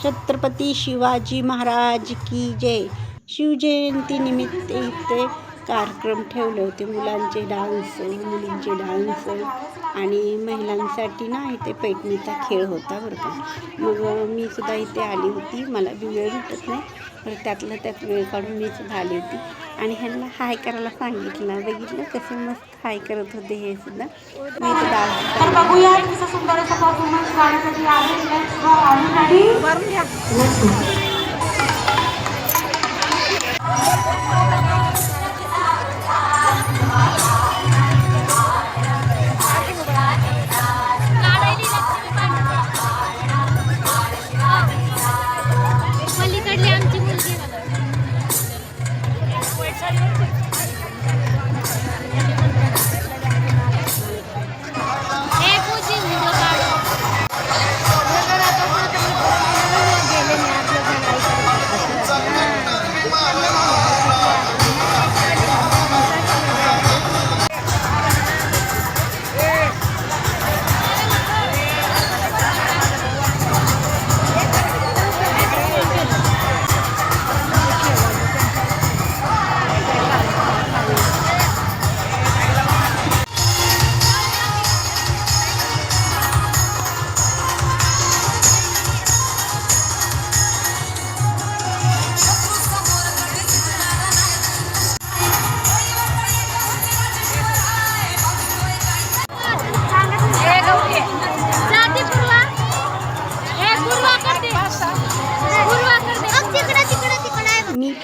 छत्रपती शिवाजी महाराज की जय. शिवजयंतीनिमित्त इथे कार्यक्रम ठेवले होते मुलांचे डान्स मुलींचे डान्स आणि महिलांसाठी ना इथे पैठणीचा खेळ होता बरं का. मग मी सुद्धा इथे आली होती मला बी वेळ भेटत नाही. तर त्यातलं त्यात वेळ काढून मी सुद्धा आली होती. आणि ह्यांना हाय करायला सांगितलं बघितलं कसे मस्त हाय करत होते हे सुद्धा. मी डान्स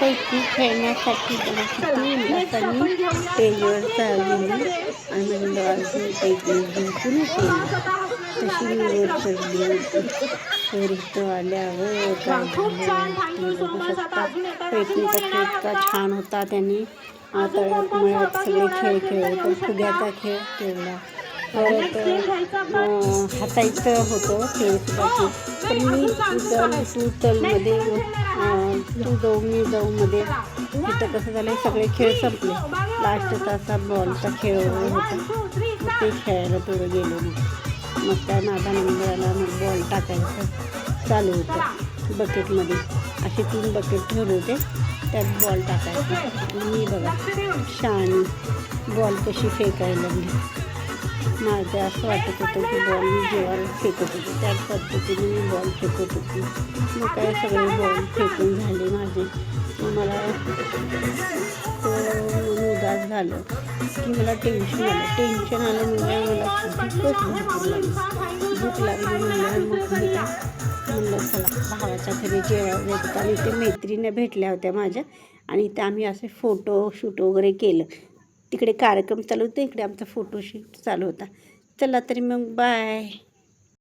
पैकी खेळण्यासाठी मला किती उल्हासाने स्टेजवर चालली मी पैकी जिंकून केली तशी मी वर चढली होती. तर इथं आल्यावर काय बघू शकता पैकीचा खेळ इतका छान होता त्यांनी. तळ्यात मळ्यात सगळे खेळ खेळले फुग्याचा खेळ खेळला परत हातायचं होतं ते सुद्धा पण मी चल तू चलमध्ये तू जाऊ मी जाऊ मध्ये तिथं कसं झालं सगळे खेळ संपले लास्टचा असा बॉलचा खेळ होता ते खेळायला थोडं गेलो मी मग त्या नादानंदाला मग बॉल टाकायचं. चालू होतं बकेटमध्ये असे तीन बकेट ठेवले होते त्यात बॉल टाकायचा मी बघा शाणी बॉल कशी फेकायला लागली माझं असं वाटत होतं की बॉल मी जेव्हा फेकत होते. त्याच पद्धतीने मी बॉल फेकत होती. मग काय सगळे बॉल फेकून झाले माझे. मला उदास झालं की मला टेन्शन आलं. टेन्शन आलं म्हणजे मला खूपच भरपूर लागली. भूक लागली म्हणलं मग मी म्हणलं चला भावाच्या घरी जेवायला येतात आणि ते मैत्रिणी भेटल्या होत्या माझ्या. आणि ते आम्ही असे फोटो शूट वगैरे केलं. तिकडे कार्यक्रम चालू होते इकडे आमचा फोटोशूट चालू होता. चला तरी मग बाय